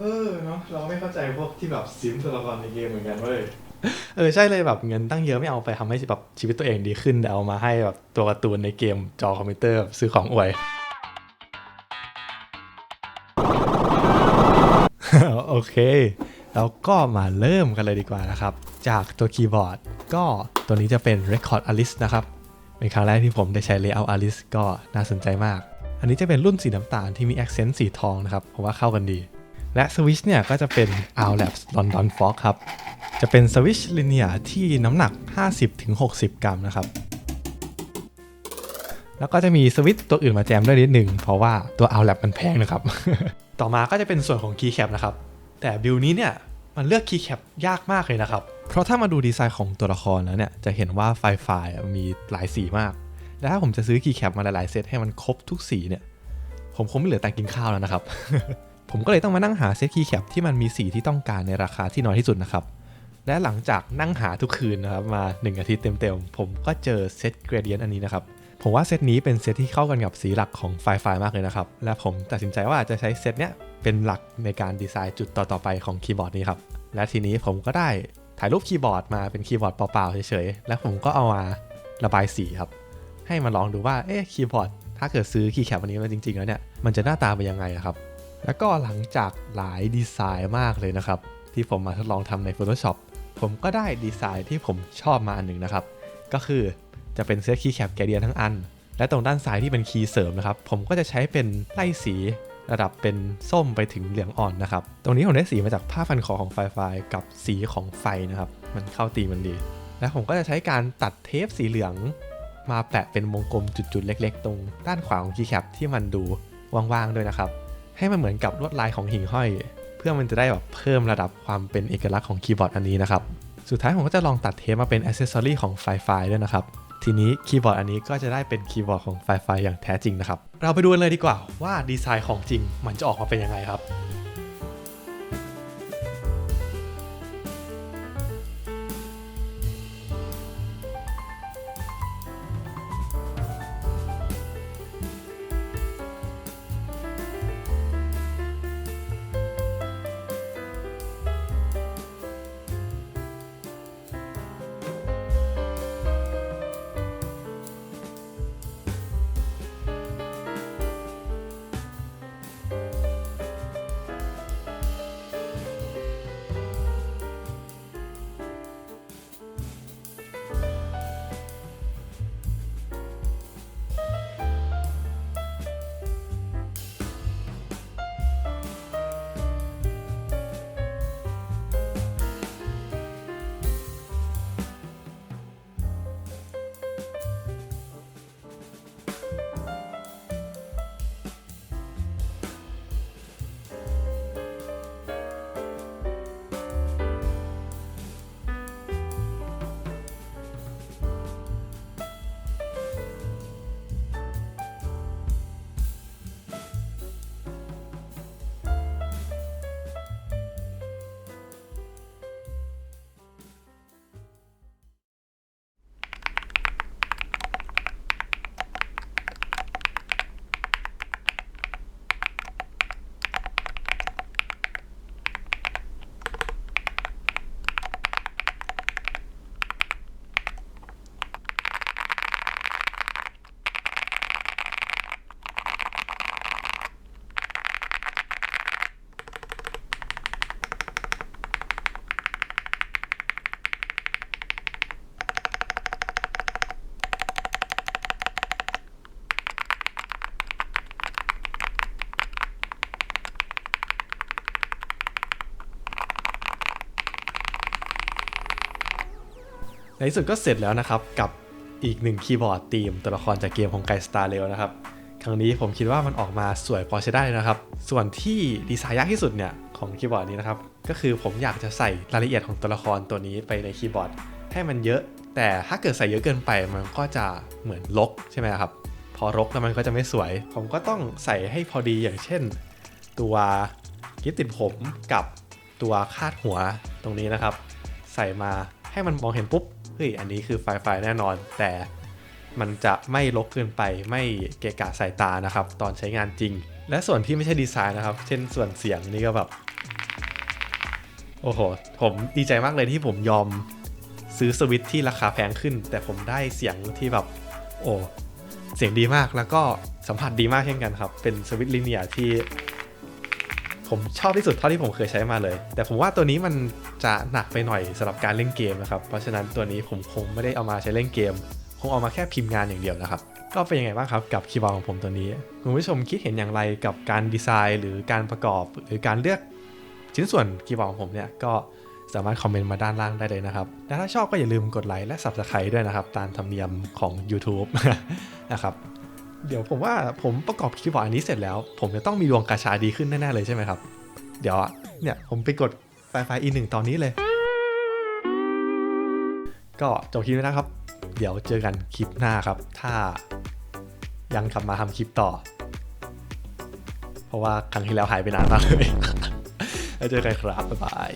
เออเนาะเราไม่เข้าใจพวกที่แบบซิมตัวละครในเกมเหมือนกันเว้ยเออใช่เลยแบบเงินตั้งเยอะไม่เอาไปทำให้แบบชีวิตตัวเองดีขึ้นแต่เอามาให้แบบตัวการ์ตูนในเกมจอคอมพิวเตอร์ซื้อของอวยโอเคแล้วก็มาเริ่มกันเลยดีกว่านะครับ จากตัวคีย์บอร์ด ก็ตัวนี้จะเป็น Record Alice นะครับ เป็นครั้งแรกที่ผมได้ใช้ Layout Alice ก็น่าสนใจมาก อันนี้จะเป็นรุ่นสีน้ำตาลที่มี Accent สีทองนะครับ ผมว่าเข้ากันดี และสวิชเนี่ยก็จะเป็น Owl Labs London Fog ครับ จะเป็นสวิชลิเนียที่น้ำหนัก 50-60 กรัมนะครับ แล้วก็จะมีสวิตช์ตัวอื่นมาแจมด้วยนิดหนึ่ง เพราะว่าตัว Owl Lab มันแพงนะครับ ต่อมาก็จะเป็นส่วนของ Keycap นะครับ แต่บิลนี้เนี่ยมันเลือก Keycap ยากมากเลยนะครับ เพราะถ้ามาดูดีไซน์ของตัวละครแล้วเนี่ยจะเห็นว่าไฟไฟมีหลายสีมาก และถ้าผมจะซื้อ Keycap มาหลายๆเซตให้มันครบทุกสีเนี่ยผมคงไม่เหลือแตังกินข้าวแล้วนะครับ ผมก็เลยต้องมานั่งหาเซต Keycap ที่มันมีสีที่ต้องการในราคาที่น้อยที่สุดนะครับ และหลังจากนั่งหาทุกคืนนะครับมา 1 อาทิตย์เต็มๆ ผมก็เจอเซตเกรเดียนอันนี้นะครับ ผมว่าเซตนี้เป็นเซตที่เข้ากันกับสีหลักของไฟไฟมากเลยนะครับ และผมตัดสินใจว่าจะใช้เซตเนี้ยเป็นหลักในการดีไซน์จุดต่อๆไปของคีย์บอร์ดนี้ครับ และทีนี้ผมก็ได้ถ่ายรูปคีย์บอร์ดมาเป็นคีย์บอร์ดเปล่าๆเฉยๆ และผมก็เอามาระบายสีครับ ให้มาลองดูว่าเอ๊ะคีย์บอร์ดถ้าเกิดซื้อคีย์แคปอันนี้มาจริงๆแล้วเนี่ยมันจะหน้าตาเป็นยังไงครับ แล้วก็หลังจากหลายดีไซน์มากเลยนะครับ ที่ผมมาทดลองทำใน Photoshop ผมก็ได้ดีไซน์ที่ผมชอบมาอันหนึ่งนะครับ ก็คือจะเป็นเซตคีย์แคปแกเดียนทั้งอัน และตรงด้านซ้ายที่เป็นคีย์เสริมนะครับ ผมก็จะใช้เป็นไล่สีระดับเป็นส้มไปถึงเหลืองอ่อนนะครับ ตรงนี้ผมได้สีมาจากผ้าฟันคอของไฟไฟกับสีของไฟนะครับ มันเข้าตีมมันดี และผมก็จะใช้การตัดเทปสีเหลือง มาแปะเป็นวงกลมจุดๆเล็ก ๆ ตรงด้านขวาของคีย์แคปที่มันดูว่างๆด้วยนะครับ ให้มันเหมือนกับลวดลายของหิ่งห้อย เพื่อมันจะได้แบบเพิ่มระดับความเป็นเอกลักษณ์ของคีย์บอร์ดอันนี้นะครับ สุดท้ายผมก็จะลองตัดเทปมาเป็นอ c เซสซอรีของไฟไฟด้วยนะครับ ทีนี้คีย์บอร์ดอันนี้ก็จะได้เป็นคีย์บอร์ดของไฟไฟอย่างแท้จริงนะครับ เราไปดูกันเลยดีกว่าว่าดีไซน์ของจริงมันจะออกมาเป็นยังไงครับ ในที่สุดก็เสร็จแล้วนะครับ กับอีกหนึ่งคีย์บอร์ดทีมตัวละครจากเกมของไกสตาร์เรลนะครับ ครั้งนี้ผมคิดว่ามันออกมาสวยพอใช้ได้นะครับ ส่วนที่ดีไซน์ยากที่สุดเนี่ยของคีย์บอร์ดนี้นะครับ ก็คือผมอยากจะใส่รายละเอียดของตัวละครตัวนี้ไปในคีย์บอร์ดให้มันเยอะ แต่ถ้าเกิดใส่เยอะเกินไปมันก็จะเหมือนลกใช่ไหมครับ พอรกแล้วมันก็จะไม่สวย ผมก็ต้องใส่ให้พอดีอย่างเช่น ตัวกิ๊บติดผมกับตัวคาดหัวตรงนี้นะครับ ใส่มาให้มันมองเห็นปุ๊บ เฮ้ยอันนี้คือไฟไฟแน่นอน แต่มันจะไม่ลกเกินไปไม่เกะกะสายตานะครับ ตอนใช้งานจริง และส่วนที่ไม่ใช่ดีไซน์นะครับ เช่นส่วนเสียงนี่ก็แบบ โอ้โห ผมดีใจมากเลยที่ผมยอมซื้อสวิตช์ที่ราคาแพงขึ้น แต่ผมได้เสียงที่แบบ โอ้เสียงดีมากแล้วก็สัมผัสดีมากเช่นกันครับ เป็นสวิตช์ลิเนียที่ ผมชอบที่สุดเท่าที่ผมเคยใช้มาเลย แต่ผมว่าตัวนี้มันจะหนักไปหน่อยสำหรับการเล่นเกมนะครับ เพราะฉะนั้นตัวนี้ผมคงไม่ได้เอามาใช้เล่นเกม คงเอามาแค่พิมพ์งานอย่างเดียวนะครับ ก็เป็นยังไงบ้างครับกับคีย์บอร์ดของผมตัวนี้ คุณผู้ชมคิดเห็นอย่างไรกับการดีไซน์ หรือการประกอบ หรือการเลือกชิ้นส่วนคีย์บอร์ดของผมเนี่ยก็สามารถคอมเมนต์มาด้านล่างได้เลยนะครับ และถ้าชอบก็อย่าลืมกดไลค์และ Subscribe ด้วยนะครับ ตามธรรมเนียมของ YouTube นะครับ เดี๋ยวผมว่าผมประกอบคีย์บอร์ดอันนี้เสร็จแล้ว ผมจะต้องมีดวงกาชาดีขึ้นแน่ๆเลยใช่ไหมครับ เดี๋ยวเนี่ยผมไปกดไฟล์ไฟอีหนึ่งตอนนี้เลย ก็จบคลิปแล้วนะครับ เดี๋ยวเจอกันคลิปหน้าครับ ถ้ายังกลับมาทำคลิปต่อ เพราะว่าครั้งที่แล้วหายไปนานมากเลยแล้วเจอกันครับ บ๊ายบาย